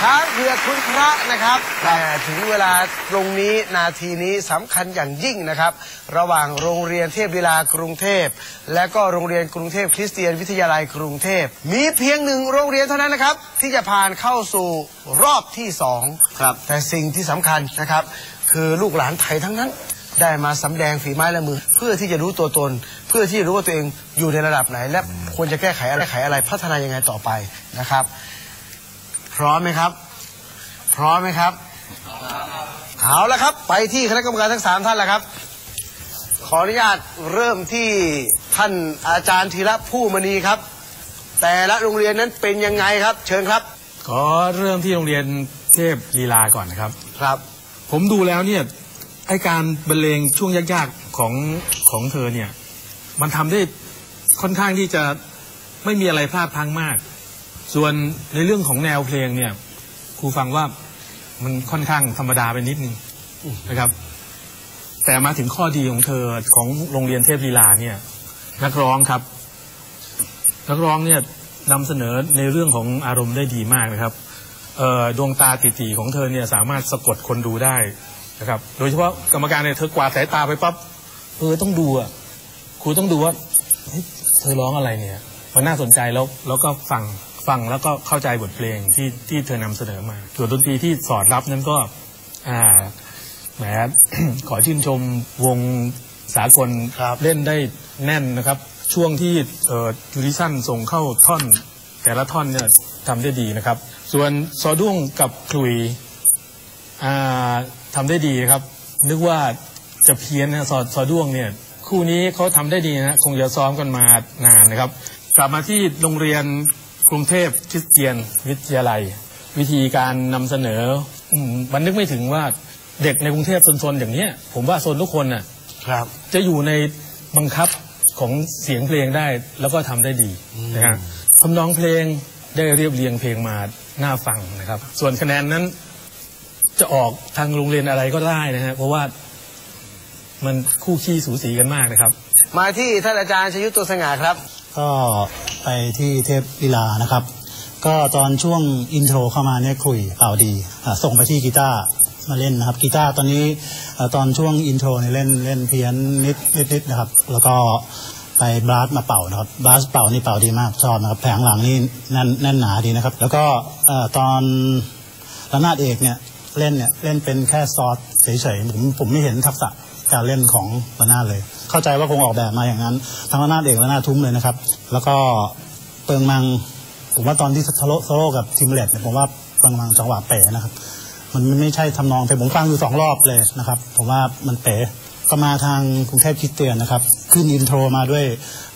ช้างเผือกคุณพระนะครับแต่ถึงเวลาตรงนี้นาทีนี้สำคัญอย่างยิ่งนะครับ ระหว่างโรงเรียนเทพวิลากรุงเทพ และก็โรงเรียนกรุงเทพคริสเตียนวิทยาลัยกรุงเทพ มีเพียงหนึ่งโรงเรียนเท่านั้นนะครับ ที่จะผ่านเข้าสู่รอบที่สองครับ แต่สิ่งที่สำคัญนะครับ คือลูกหลานไทยทั้งนั้น ได้มาสำแดงฝีไม้ลายมือ เพื่อที่จะรู้ตัวตน เพื่อที่จะรู้ว่าตัวเองอยู่ในระดับไหน และควรจะแก้ไขอะไรไขอะไรพัฒนายังไงต่อไปนะครับ พร้อมไหมครับ พร้อมไหมครับ เอาละครับ ไปที่คณะกรรมการทั้งสามท่านแล้วครับ ขออนุญาตเริ่มที่ท่านอาจารย์ธีระผู้มณีครับ แต่ละโรงเรียนนั้นเป็นยังไงครับ เชิญครับ ขอเริ่มที่โรงเรียนเทพลีลาก่อนนะครับ ครับ ผมดูแล้วเนี่ยไอการบรรเลงช่วงยากๆของของเธอเนี่ย มันทำได้ค่อนข้างที่จะไม่มีอะไรพลาดพลั้งมาก ส่วนในเรื่องของแนวเพลงเนี่ยครูฟังว่ามันค่อนข้างธรรมดาไปนิดนึงนะครับ แต่มาถึงข้อดีของเธอของโรงเรียนเทพลีลาเนี่ย นักร้องครับ นักร้องเนี่ยนำเสนอในเรื่องของอารมณ์ได้ดีมากนะครับดวงตาติๆของเธอเนี่ยสามารถสะกดคนดูได้นะครับ โดยเฉพาะกรรมการเนี่ยเธอกวาดสายตาไปปั๊บเออต้องดูอะครูต้องดูว่าเฮ้ยเธอร้องอะไรเนี่ย มันน่าสนใจแล้วแล้วก็ฟัง ฟังแล้วก็เข้าใจบทเพลงที่ที่เธอนำเสนอมาส่วนดนตรีที่สอดรับนั้นก็อ่าแหมขอชื่นชมวงสากลครับเล่นได้แน่นนะครับ ช่วงที่เอ่อจูริสันส่งเข้าท่อน แต่ละท่อนเนี่ยทำได้ดีนะครับ ส่วนซอด้วงกับคลุยอ่าทำได้ดีนะครับ นึกว่าจะเพี้ยนนะซอซอด้วงเนี่ย คู่นี้เขาทำได้ดีนะคงจะซ้อมกันมานานนะครับ กลับมาที่โรงเรียน กรุงเทพคริสเตียนวิทยาลัย วิธีการนำเสนออืมมันนึกไม่ถึงว่าเด็กในกรุงเทพโซนๆอย่างเนี้ย ผมว่าโซนทุกคนน่ะครับ จะอยู่ในบังคับของเสียงเพลงได้แล้วก็ทำได้ดีนะฮะทำนองเพลงได้เรียบเรียงเพลงมาน่าฟังนะครับ ส่วนคะแนนนั้นจะออกทางโรงเรียนอะไรก็ได้นะฮะเพราะว่ามันคู่ขี้สูสีกันมากนะครับ มาที่ท่านอาจารย์ชยุทธตัวสง่าครับ ก็ไปที่เทพลีลานะครับ ก็ตอนช่วงอินโทรเข้ามาเนี่ยคุยเป่าดี ส่งไปที่กีตาร์มาเล่นนะครับกีตาร์ตอนนี้ตอนช่วงอินโทรเนี่ยเล่นเล่นเพี้ยนนิดนิดนิดนะครับ แล้วก็ไปบลัสมาเป่านะครับบลัสเป่านี่เป่าดีมากชอบนะครับแผงหลังนี่แน่นแน่นหนาดีนะครับ แล้วก็ตอนระนาดเอกเนี่ยเล่นเนี่ยเล่นเป็นแค่ซอสเฉยๆผมผมไม่เห็นทักษะ การเล่นของระนาดเลย เข้าใจว่าคงออกแบบมาอย่างนั้นทั้งระนาดเอกระนาดทุ้มเลยนะครับ แล้วก็เปิงมังผมว่าตอนที่โซโล่โซโลกับทิมเลตเนี่ยผมว่าเปิงมังจังหวะเป๋นะครับ มันไม่ใช่ทำนองเพลงผมฟังอยู่สองรอบเลยนะครับ ผมว่ามันเป๋ก็มาทางกรุงเทพคิดเตียนนะครับ ขึ้นอินโทรมาด้วย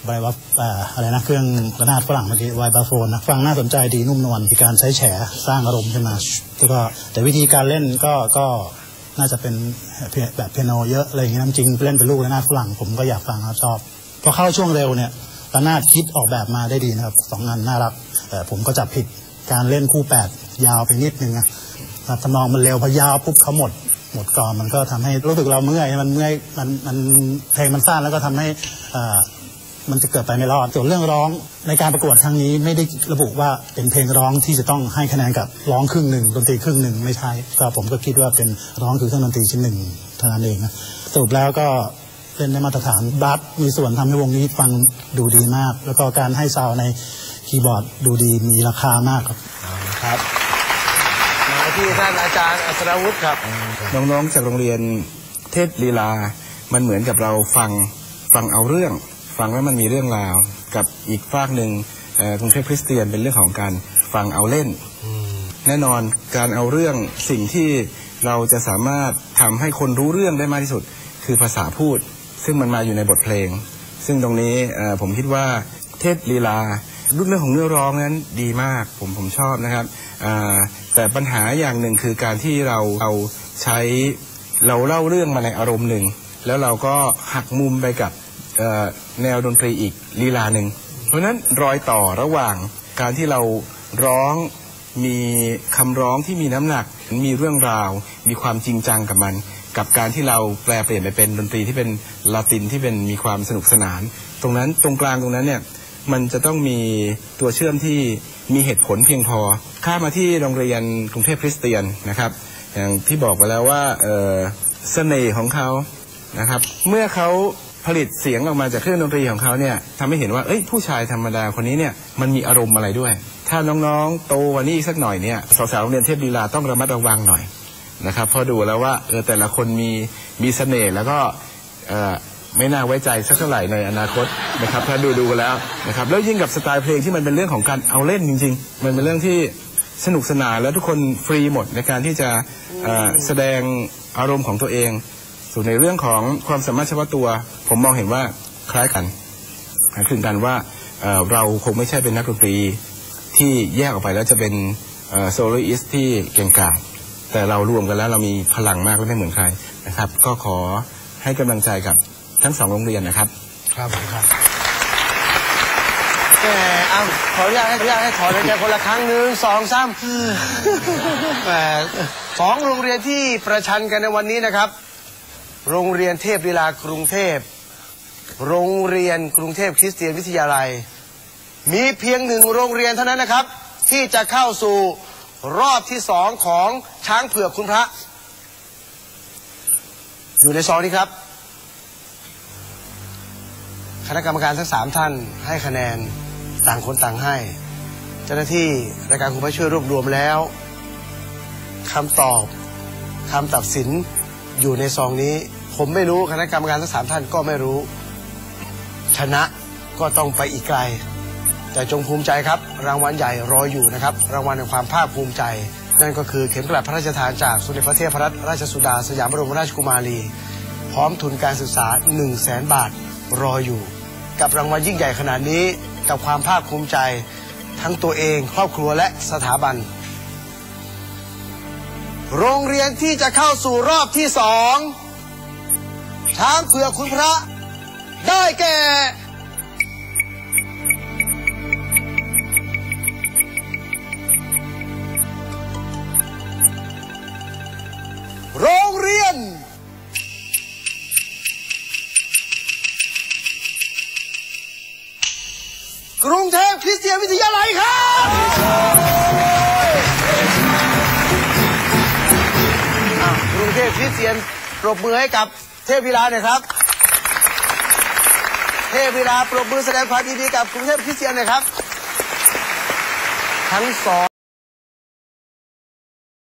ไบวับอ่าอะไรนะ เครื่องระนาดฝรั่งเมื่อกี้ไวบาโฟนนะฟังน่าสนใจดีนุ่มนวลมีการใช้แฉสร้างอารมณ์ขึ้นมาแล้วก็แต่วิธีการเล่นก็ก็ น่าจะเป็นแบบเปียโนเยอะอะไรอย่างเงี้ยจริงเล่นเป็นลูกระนาดฝรั่งผมก็อยากฟังครับชอบพอเข้าช่วงเร็วเนี่ยระนาดคิดออกแบบมาได้ดีนะครับสองงานน่ารักแต่ผมก็จับผิดการเล่นคู่แปดยาวไปนิดนึงนะทำนองมันเร็วพอยาวปุ๊บเขาหมดหมดก่อมันก็ทำให้รู้สึกเราเมื่อยมันเมื่อยมันมันเพลงมันสั้นแล้วก็ทำให้อ่า มันจะเกิดไปไม่รอดส่วนเรื่องร้องในการประกวดครั้งนี้ไม่ได้ระบุว่าเป็นเพลงร้องที่จะต้องให้คะแนนกับร้องครึ่งหนึ่งดนตรีครึ่งหนึ่งไม่ใช่ก็ผมก็คิดว่าเป็นร้องคือเครื่องดนตรีชิ้นหนึ่งเท่านั้นเองนะสรุปแล้วก็เล่นได้มาตรฐานบัสมีส่วนทำให้วงนี้ฟังดูดีมาก แล้วก็การให้ซาวด์ในคีย์บอร์ดดูดีมีราคามากครับครับมาที่ท่านอาจารย์อัศรวุฒิครับน้องๆจากโรงเรียนเทพลีลา มันเหมือนกับเราฟังฟังเอาเรื่อง ฟังว่ามันมีเรื่องราว กับอีกฝากหนึ่งกรุงเทพคริสเตียนเป็นเรื่องของการฟังเอาเล่น แน่นอนการเอาเรื่องสิ่งที่เราจะสามารถทำให้คนรู้เรื่องได้มากที่สุด คือภาษาพูด ซึ่งมันมาอยู่ในบทเพลง ซึ่งตรงนี้ผมคิดว่าเทพลีลารูปเรื่องของเนื้อร้องนั้นดีมากผมผมชอบนะครับแต่ปัญหาอย่างหนึ่งคือการที่เราเราใช้เราเล่าเรื่องมาในอารมณ์หนึ่ง แล้วเราก็หักมุมไปกับ แนวดนตรีอีกลีลาหนึ่ง เพราะนั้นรอยต่อระหว่างการที่เราร้องมีคำร้องที่มีน้ำหนัก มีเรื่องราว มีความจริงจังกับมัน กับการที่เราแปลเปลี่ยนไปเป็นดนตรีที่เป็นลาตินที่เป็นมีความสนุกสนาน ตรงนั้นตรงกลางตรงนั้นเนี่ยมันจะต้องมีตัวเชื่อมที่มีเหตุผลเพียงพอ ข้ามาที่โรงเรียนกรุงเทพคริสเตียนนะครับ อย่างที่บอกไปแล้วว่าเอ่อเสน่ห์ของเขานะครับ เมื่อเขา ผลิตเสียงออกมาจากเครื่องดนตรีของเขาเนี่ยทำให้เห็นว่าเอ้ยผู้ชายธรรมดาคนนี้เนี่ยมันมีอารมณ์อะไรด้วย ถ้าน้องๆโตกว่านี้อีกสักหน่อยเนี่ยสาวๆโรงเรียนเทพลีลาต้องระมัดระวังหน่อยนะครับเพอดูแล้วว่าเออแต่ละคนมีมีเสน่ห์แล้วก็เออไม่น่าไว้ใจสักเท่าไหร่ในอนาคตนะครับถ้าดูดูกันแล้วนะครับแล้วยิ่งกับสไตล์เพลงที่มันเป็นเรื่องของการเอาเล่นจริง ๆ มันเป็นเรื่องที่สนุกสนานแล้วทุกคนฟรีหมดในการที่จะเอ่อแสดงอารมณ์ของตัวเอง ส่วนในเรื่องของความสามารถเฉพาะตัว ผมมองเห็นว่าคล้ายกันคล้ายคลึงกันว่าเราคงไม่ใช่เป็นนักดนตรีที่แยกออกไปแล้วจะเป็นโซโลอิสที่เก่งกาจแต่เรารวมกันแล้วเรามีพลังมากและไม่เหมือนใครนะครับ ก็ขอให้กำลังใจกับทั้งสองโรงเรียนนะครับ ครับผมครับแหมอ้าขออนุญาตให้ขออนุญาตให้ถอนหายใจคนละครั้งหนึ่งสองสามแหมสองโรงเรียนที่ประชันกันในวันนี้นะครับ โรงเรียนเทพลีลากรุงเทพ โรงเรียนกรุงเทพคริสเตียนวิทยาลัย มีเพียงหนึ่งโรงเรียนเท่านั้นนะครับ ที่จะเข้าสู่รอบที่สองของช้างเผือกคุณพระ อยู่ในซองนี้ครับ คณะกรรมการทั้งสามท่านให้คะแนนต่างคนต่างให้ เจ้าหน้าที่รายการคุณพระช่วยรวบรวมแล้วคำตอบคำตัดสิน อยู่ในซองนี้ ผมไม่รู้คณะกรรมการทั้งสามท่านก็ไม่รู้ ชนะก็ต้องไปอีกไกล แต่จงภูมิใจครับ รางวัลใหญ่รออยู่นะครับ รางวัลแห่งความภาคภูมิใจ นั่นก็คือเข็มกลัดพระราชทานจากสมเด็จพระเทพรัตนราชสุดาสยามบรมราชกุมารีพร้อมทุนการศึกษา 1 0 0 0 0แสนบาทรออยู่ กับรางวัลยิ่งใหญ่ขนาดนี้กับความภาคภูมิใจ ทั้งตัวเองครอบครัวและสถาบัน โรงเรียนที่จะเข้าสู่รอบที่สองช้างเผือกคุณพระ ได้แก่ โรงเรียน กรุงเทพคริสเตียนวิทยา เทพคริสเตียนปรบมือให้กับเทพวิลาหน่อยครับ เทพวิลาปรบมือแสดงความยินดีกับกรุงเทพคริสเตียนหน่อยครับ ทั้งสอง